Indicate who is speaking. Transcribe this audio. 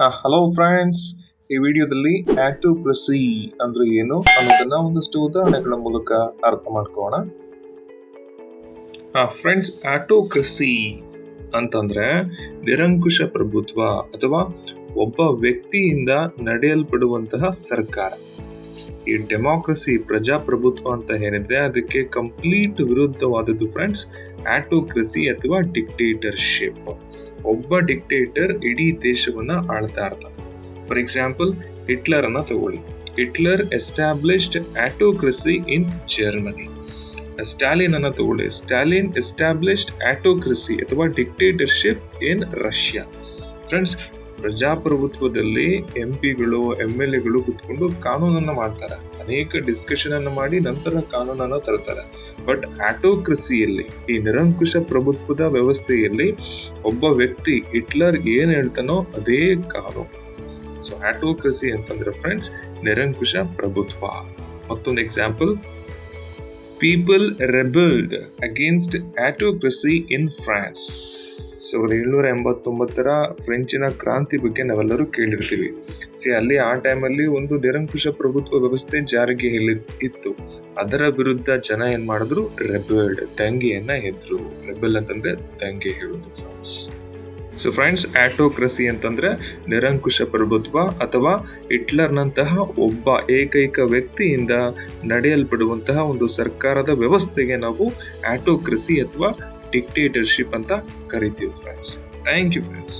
Speaker 1: Hello friends ಈ ವಿಡಿಯೋದಲ್ಲಿ ಆಟೋಕ್ರಸಿ ಅಂದ್ರೆ ಏನು ಅನ್ನೋದನ್ನ ಒಂದಷ್ಟು ಉದಾಹರಣೆಗಳ ಮೂಲಕ ಅರ್ಥ ಮಾಡ್ಕೋಣ ಫ್ರೆಂಡ್ಸ್ ಆಟೋಕ್ರಸಿ ಅಂತಂದ್ರೆ ನಿರಂಕುಶ ಪ್ರಭುತ್ವ ಅಥವಾ ಒಬ್ಬ ವ್ಯಕ್ತಿಯಿಂದ ನಡೆಯಲ್ಪಡುವಂತಹ ಸರ್ಕಾರ. ಈ ಡೆಮಾಕ್ರಸಿ ಪ್ರಜಾಪ್ರಭುತ್ವ ಅಂತ ಏನಿದೆ, ಅದಕ್ಕೆ ಕಂಪ್ಲೀಟ್ ವಿರುದ್ಧವಾದದ್ದು ಫ್ರೆಂಡ್ಸ್ ಆಟೋಕ್ರಸಿ ಅಥವಾ ಡಿಕ್ಟೇಟರ್ಶಿಪ್ ಒಬ್ಬ ಡಿಕ್ಟೇಟರ್ ಇಡೀ ದೇಶವನ್ನ ಆಳ್ತಾ ಇರ್ತಾನೆ. ಫಾರ್ ಎಕ್ಸಾಂಪಲ್ ಹಿಟ್ಲರ್ ಅನ್ನ ತಗೊಳ್ಳಿ. Hitler established autocracy in Germany Stalin ಅನ್ನ ತಗೊಳ್ಳಿ. ಸ್ಟಾಲಿನ್ ಎಸ್ಟಾಬ್ಲಿಷ್ಡ್ ಆಟೋಕ್ರಸಿ ಅಥವಾ ಡಿಕ್ಟೇಟರ್ಶಿಪ್ ಇನ್ ರಷ್ಯಾ ಫ್ರೆಂಡ್ಸ್ ಪ್ರಜಾಪ್ರಭುತ್ವದಲ್ಲಿ ಎಂ ಪಿಗಳು ಎಂ ಎಲ್ ಎಗಳು ಕುತ್ಕೊಂಡು ಕಾನೂನನ್ನು ಮಾಡ್ತಾರೆ. ಅನೇಕ ಡಿಸ್ಕಷನ್ ಅನ್ನು ಮಾಡಿ ನಂತರ ಕಾನೂನನ್ನು ತರ್ತಾರೆ. ಬಟ್ ಆಟೋಕ್ರಸಿಯಲ್ಲಿ ಈ ನಿರಂಕುಶ ಪ್ರಭುತ್ವದ ವ್ಯವಸ್ಥೆಯಲ್ಲಿ ಒಬ್ಬ ವ್ಯಕ್ತಿ ಹಿಟ್ಲರ್ ಏನು ಹೇಳ್ತಾನೋ ಅದೇ ಕಾನೂನು. ಸೊ ಆಟೋಕ್ರಸಿ ಅಂತಂದ್ರೆ ಫ್ರೆಂಡ್ಸ್ ನಿರಂಕುಶ ಪ್ರಭುತ್ವ. ಮತ್ತೊಂದು example people rebelled against autocracy in France ಸಾವಿರದ ಏಳ್ನೂರ ಎಂಬತ್ತೊಂಬತ್ತರ ಫ್ರೆಂಚಿನ ಕ್ರಾಂತಿ ಬಗ್ಗೆ ನಾವೆಲ್ಲರೂ ಕೇಳಿರ್ತೀವಿ. ಸಿ, ಅಲ್ಲಿ ಆ ಟೈಮಲ್ಲಿ ಒಂದು ನಿರಂಕುಶ ಪ್ರಭುತ್ವ ವ್ಯವಸ್ಥೆ ಜಾರಿಗೆ ಇತ್ತು. ಅದರ ವಿರುದ್ಧ ಜನ ಏನ್ ಮಾಡಿದ್ರು? ರೆಬೆಲ್ಡ್ ದಂಗೆಯನ್ನ ಎದ್ರು. ರೆಬೆಲ್ ಅಂತಂದ್ರೆ ದಂಗೆ ಹೇಳುದು ಫ್ರೆಂಡ್ಸ್ ಸೊ ಫ್ರೆಂಡ್ಸ್ ಆಟೋಕ್ರಸಿ ಅಂತಂದ್ರೆ ನಿರಂಕುಶ ಪ್ರಭುತ್ವ ಅಥವಾ ಹಿಟ್ಲರ್ನಂತಹ ಒಬ್ಬ ಏಕೈಕ ವ್ಯಕ್ತಿಯಿಂದ ನಡೆಯಲ್ಪಡುವಂತಹ ಒಂದು ಸರ್ಕಾರದ ವ್ಯವಸ್ಥೆಗೆ ನಾವು ಆಟೋಕ್ರಸಿ ಅಥವಾ ಡಿಕ್ಟೇಟರ್ಶಿಪ್ ಅಂತ ಕರಿತೀವಿ ಫ್ರೆಂಡ್ಸ್ ಥ್ಯಾಂಕ್ ಯು ಫ್ರೆಂಡ್ಸ್